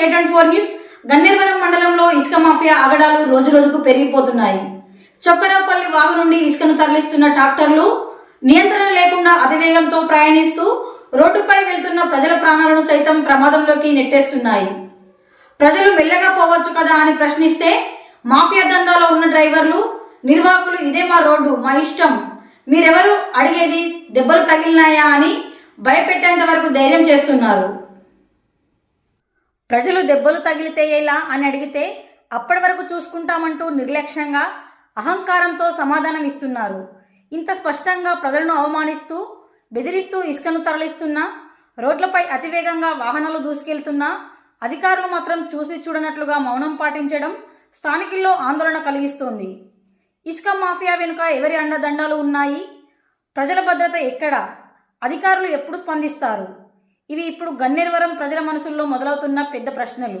K twenty four news. Ganneruvaram మండలంలో ఇసుక mafia ఆగడాలు రోజు రోజుకు పెరిగిపోతున్నాయి. చొక్కరాపల్లి వాగు నుండి ఇసుకను తరలిస్తున్న ట్రాక్టర్లు నియంత్రణ లేకుండా అతివేగంతో ప్రయాణిస్తూ రోడ్డుపై వెళ్తున్న ప్రజల ప్రాణాలను సైతం ప్రమాదంలోకి నెట్టేస్తున్నాయి. ప్రజలు మెల్లగా పోవచ్చు కదా అని ప్రశ్నిస్తే మాఫియా దందాలో ఉన్న డ్రైవర్లు నిర్వాహకులు ఇదే మా రోడ్డు మా ఇష్టం. మీరెవరు? అడిగేది దెబ్బలు తగిలినాయా? అని భయపెట్టేంత వరకు ధైర్యం చేస్తున్నారు. ప్రజలు దెబ్బలు తగిలితే ఎలా అని అడిగితే అప్పటి వరకు చూసుకుంటామంటూ నిర్లక్ష్యంగా అహంకారంతో సమాధానం ఇస్తున్నారు. ఇంత స్పష్టంగా ప్రజలను అవమానిస్తూ బెదిరిస్తూ ఇసుకను తరలిస్తున్నా రోడ్లపై అతివేగంగా వాహనాలు దూసుకెళ్తున్నా అధికారులు మాత్రం చూసి చూడనట్లుగా మౌనం పాటించడం స్థానికుల్లో ఆందోళన కలిగిస్తోంది. ఇసుక మాఫియా వెనుక ఎవరి అండదండాలు ఉన్నాయి? ప్రజల భద్రత ఎక్కడ? అధికారులు ఎప్పుడు స్పందిస్తారు? ఇవి ఇప్పుడు గన్నేరువరం ప్రజల మనసుల్లో మొదలవుతున్న పెద్ద ప్రశ్నలు.